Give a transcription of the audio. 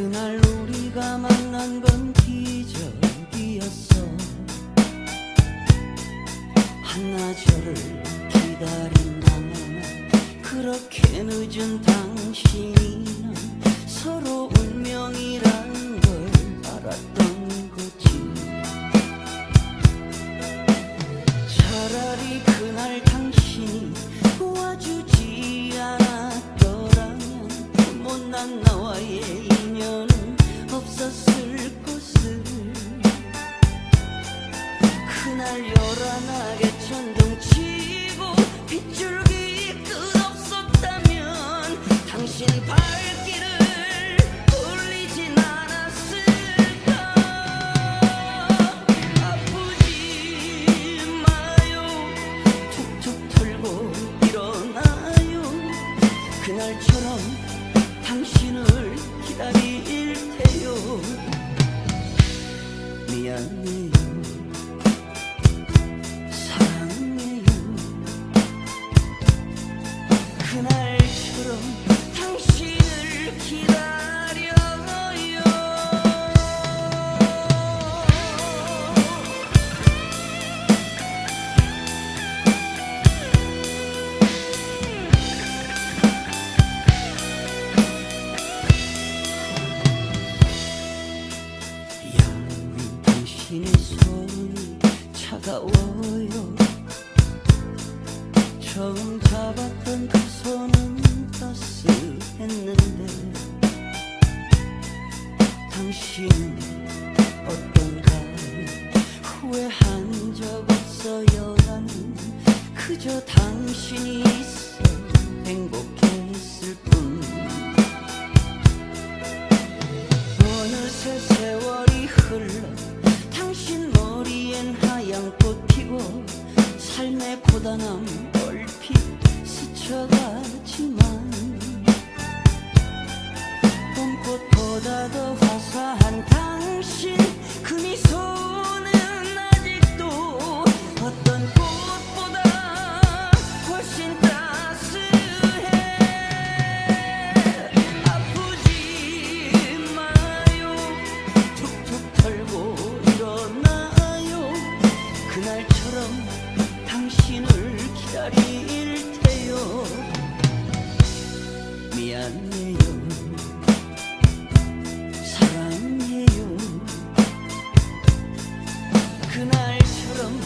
그날 우리가 만난 건 기적이었어. 한나절을 기다린다면 그렇게 늦은 당신이 난 서로 운명이란 걸 알았던 거지. 차라리 그날 당신이 도와주지 않았더라면 못난 나와의 날 요란하게 천둥치고 빗줄기 끝없었다면 당신 발길을 돌리진 않았을까? 아프지 마요. 툭툭 털고 일어나요. 그날처럼 당신을 기다릴 테요. 미안해요 손이 차가워요. 처음 잡았던 그 손은 따스했는데 당신은 어떤가? 후회한 적 없어요. 나는 그저 당신이 있어 행복했을 뿐. 어느새 세월이 흘러 삶의 고단함 얼핏 스쳐가지만 봄꽃보다 더 화사한 당신 당신을 기다릴 테요. 미안해요. 사랑해요. 그날처럼